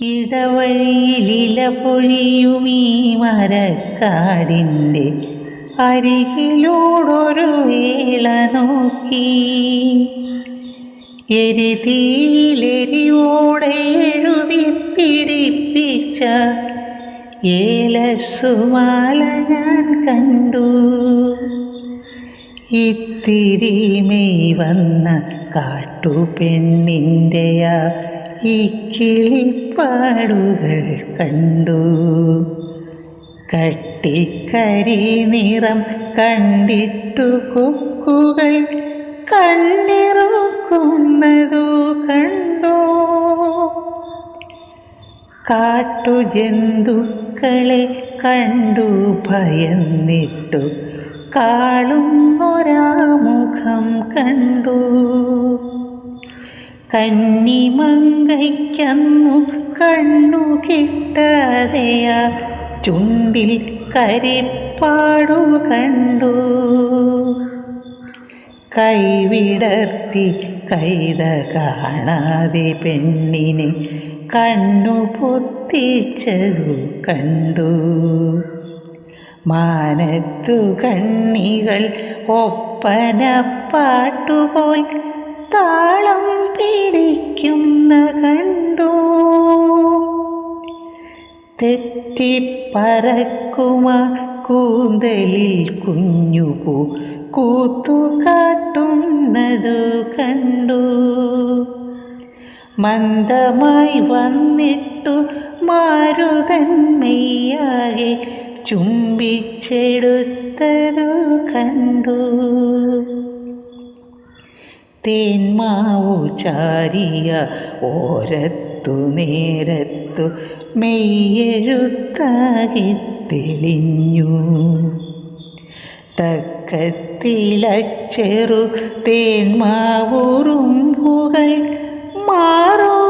ഇടവഴിയിലില പൊഴിയുമീ മരക്കാടിന്റെ അരികിലൂടൊരു വേള നോക്കി. എരുതിയിലെരിയോടെ എഴുതി പിടിപ്പിച്ച ഏലസുമാല ഞാൻ കണ്ടു. ഇത്തിരി മെയ് വന്ന കാട്ടുപെണ്ണിന്റെയാ ഈ കിളിപ്പാടുകൾ കണ്ടു. കട്ടിക്കരി നിറം കണ്ടിട്ടു കൊക്കുകൾ കണ്ണിറുക്കുന്നതു കണ്ടോ? കാട്ടുജന്തുക്കളെ കണ്ടു ഭയന്നിട്ടു കാളുന്നൊരാമുഖം കണ്ടു. കന്നിമങ്കയ്ക്കന്നു കണ്ണു കിട്ടാതെയാ ചുണ്ടിൽ കരിപ്പാടു കണ്ടു. കൈവിടർത്തി കൈത കാണാതെ പെണ്ണിനെ കണ്ണു പൊത്തിച്ചതു കണ്ടു. മാനത്തു കണ്ണികൾ ഒപ്പന പാട്ടുപോൽ താളം പിടിക്കുന്ന കണ്ടു. തെറ്റിപ്പറക്കുമ കൂന്തലിൽ കുഞ്ഞുപൂ കൂത്തുകാട്ടുന്നതു കണ്ടു. മന്ദമായി വന്നിട്ടു മാരുതന്മയ്യാകെ മെയ്യാകെ ചുംബിച്ചെടുത്തതു കണ്ടു. തേന്മാവു ചാരിയ ഓരത്തു നേരത്തു മെയ്യെഴുത്താകി തെളിഞ്ഞു. തക്കത്തിലച്ചെറു തേന്മാവുറുമ്പുകൾ മാറോ